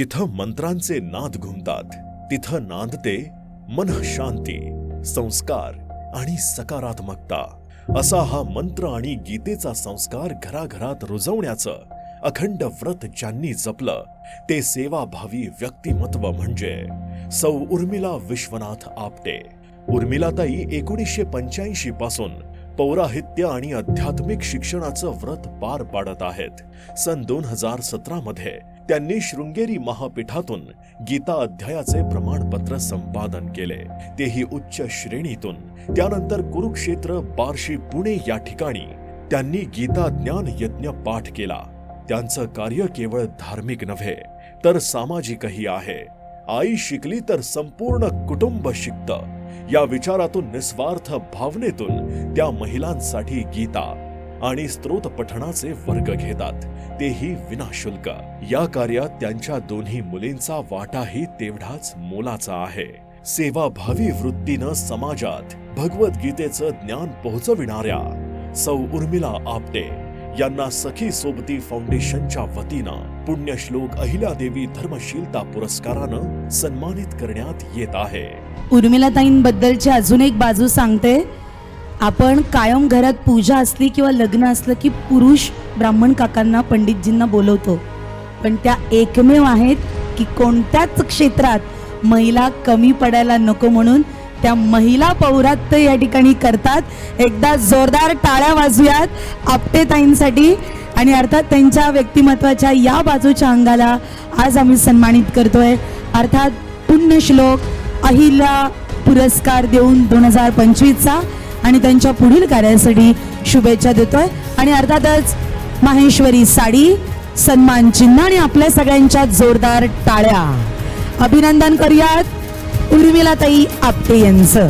जिथं मंत्रांचे नाद घुमतात तिथं नांदते मन शांती संस्कार आणि सकारात्मकता. असा हा मंत्र आणि गीतेचा संस्कार घराघरात रुजवण्याचं अखंड व्रत ज्यांनी जपलं ते सेवाभावी व्यक्तिमत्व म्हणजे सौ उर्मिला विश्वनाथ आपटे. उर्मिलाताई एकोणीसशे पंच्याऐंशी पासून पौराहित्य आणि आध्यात्मिक शिक्षणाचं व्रत पार पाडत आहेत. सन दोन हजार सतरा मध्ये त्यांनी शृंगेरी महापीठातून गीता अध्यायाचे प्रमाणपत्र संपादन केले. तेही उच्च श्रेणीतून. त्यानंतर कुरुक्षेत्र बार्शी पुणे या ठिकाणी त्यांनी गीता ज्ञान यज्ञ पाठ केला. त्यांचं कार्य केवळ धार्मिक नव्हे तर सामाजिकही आहे. आई शिकली तर संपूर्ण कुटुंब शिकतं. या विचारातून निस्वार्थ भावनेतून त्या महिलांसाठी गीता आणि स्त्रोत पठणाचे वर्ग घेतात. तेही विनाशुल्क. या कार्यात त्यांच्या दोन्ही मुलींचा वाटाही तेवढाच मोलाचा आहे. सेवाभावी वृत्तीनं समाजात भगवद्गीतेचं ज्ञान पोहोचविणाऱ्या सौ उर्मिला आपटे यांना सखी सोबती फाउंडेशनच्या वतीनं पुण्यश्लोक अहिल्यादेवी धर्मशीलता पुरस्कारानं सन्मानित करण्यात येत आहे. उर्मिलाताईंबद्दलची अजून एक बाजू सांगते. आपण कायम घरात पूजा असली किंवा लग्न असलं की पुरुष ब्राह्मण काकांना पंडितजींना बोलवतो. पण त्या एकमेव आहेत की कोणत्याच क्षेत्रात महिला कमी पडायला नको म्हणून त्या महिला पौरात्य या ठिकाणी करतात. एकदा जोरदार टाळ्या वाजूयात आपटेताईंसाठी आणि अर्थात त्यांच्या व्यक्तिमत्वाच्या या बाजूच्या अंगाला आज आम्ही सन्मानित करतोय. अर्थात पुण्यश्लोक अहिल्या पुरस्कार देऊन दोन हजार पंचवीसचा आणि त्यांच्या पुढील कार्यासाठी शुभेच्छा देतोय. आणि अर्थातच माहेश्वरी साडी सन्मान चिन्ह आणि आपल्या सगळ्यांच्या जोरदार टाळ्या. अभिनंदन करूयात. उर्मिलाताई आपटे यांचं.